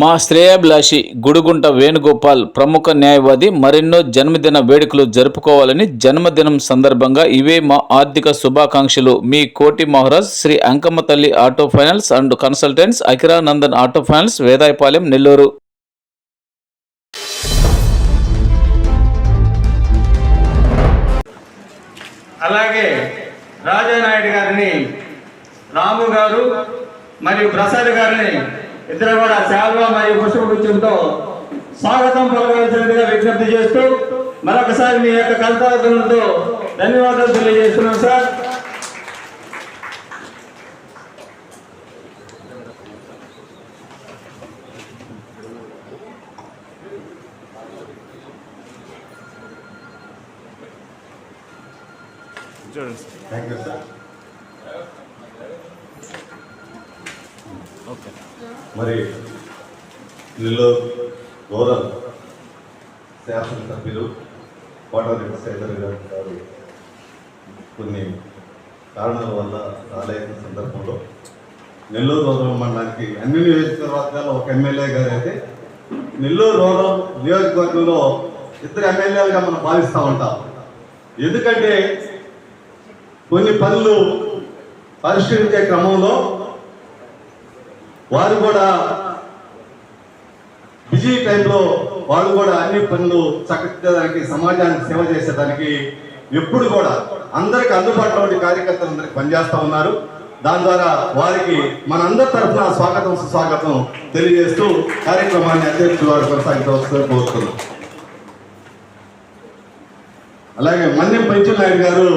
మా శ్రేయాభిలాషి గుడిగుంట వేణుగోపాల్ ప్రముఖ న్యాయవాది మరెన్నో జన్మదిన వేడుకలు జరుపుకోవాలని జన్మదినం సందర్భంగా ఇవే మా ఆర్థిక శుభాకాంక్షలు. మీ కోటి Maharaj Shri Ankamma Thalli auto finance and consultants Akiranandan auto finance Vedayapalem Nellore. అలాగే రాజానాయుడు గారిని రాము గారు మరియు ప్రసాద్ గారిని ఇద్దరు కూడా శాల్వా మరియు పుష్పగుచ్చంతో స్వాగతం పలకరించినట్టుగా విజ్ఞప్తి చేస్తూ మరొకసారి మీ యొక్క కలతాలతో ధన్యవాదాలు తెలియజేస్తున్నాం సార్. థ్యాంక్ యూ సార్ మరి నెల్లూరు రూరల్ శాసనసభ్యులు కోటారెడ్డి శైలర్ గారు గారు కొన్ని కారణాల వల్ల రాలేని సందర్భంలో నెల్లూరు రూరల్ మండలానికి అన్ని నియోజకవర్గాల్లో ఒక ఎమ్మెల్యే గారు అయితే నెల్లూరు రూరల్ నియోజకవర్గంలో ఇద్దరు ఎమ్మెల్యేలుగా మనం భావిస్తూ ఉంటాం. ఎందుకంటే కొన్ని పనులు పరిష్కరించే క్రమంలో వారు కూడా బిజీ టైంలో వాళ్ళు కూడా అన్ని పనులు చక్కదానికి సమాజానికి సేవ చేసేదానికి ఎప్పుడు కూడా అందరికి అందుబాటులో ఉండే కార్యకర్తలు అందరికి పనిచేస్తూ ఉన్నారు. దాని ద్వారా వారికి మనందరి తరఫున స్వాగతం సుస్వాగతం తెలియజేస్తూ కార్యక్రమాన్ని అధ్యక్షులు వారు కొనసాగించవలసిందిగా కోరుతున్నాం. అలాగే మన్యం పెంచుల నాయుడు గారు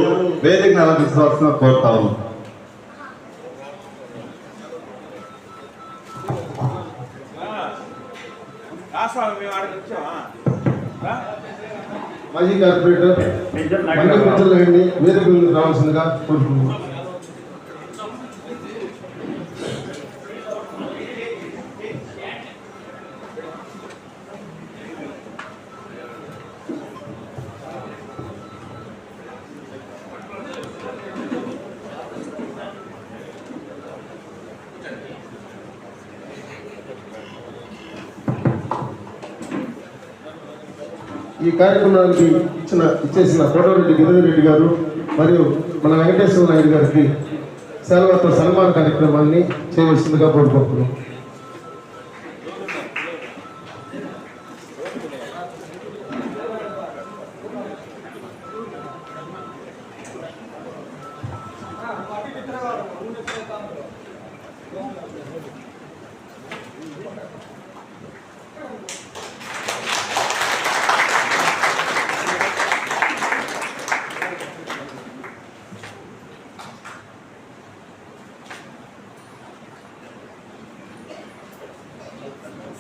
వేదికను అలంకరించవలసిన కోరుతా ఉన్నాం. మాజీ కార్పొరేటర్ మండల పెద్దలండి వేదిక మీద రావాల్సిందిగా కోరుకుంటున్నాను. ఈ కార్యక్రమానికి ఇచ్చిన ఇచ్చేసిన కోటరెడ్డి గిరిరెడ్డి గారు మరియు మన వెంకటేశ్వర నాయుడు గారికి సెలవుతో సన్మాన కార్యక్రమాన్ని చేయవలసిందిగా కోరుకుంటున్నాం.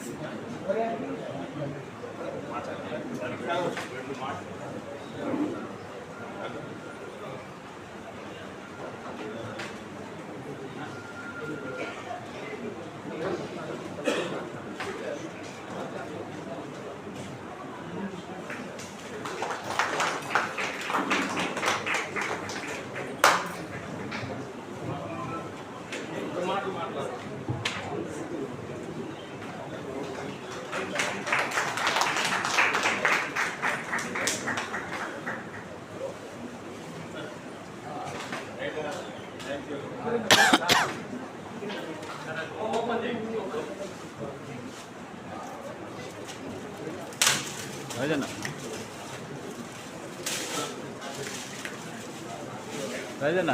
Thank you. రాజన్న రాజన్న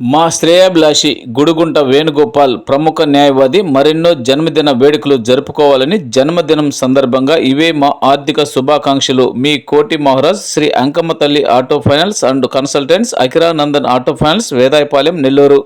మా శ్రేయాభిలాషి గుడుగుంట వేణుగోపాల్ ప్రముఖ న్యాయవాది మరెన్నో జన్మదిన వేడుకలు జరుపుకోవాలని జన్మదినం సందర్భంగా ఇవే మా ఆర్థిక శుభాకాంక్షలు. మీ కోటి Maharaj Shri Ankamma Thalli auto finance and consultants Akiranandan auto finance Vedayapalem Nellore.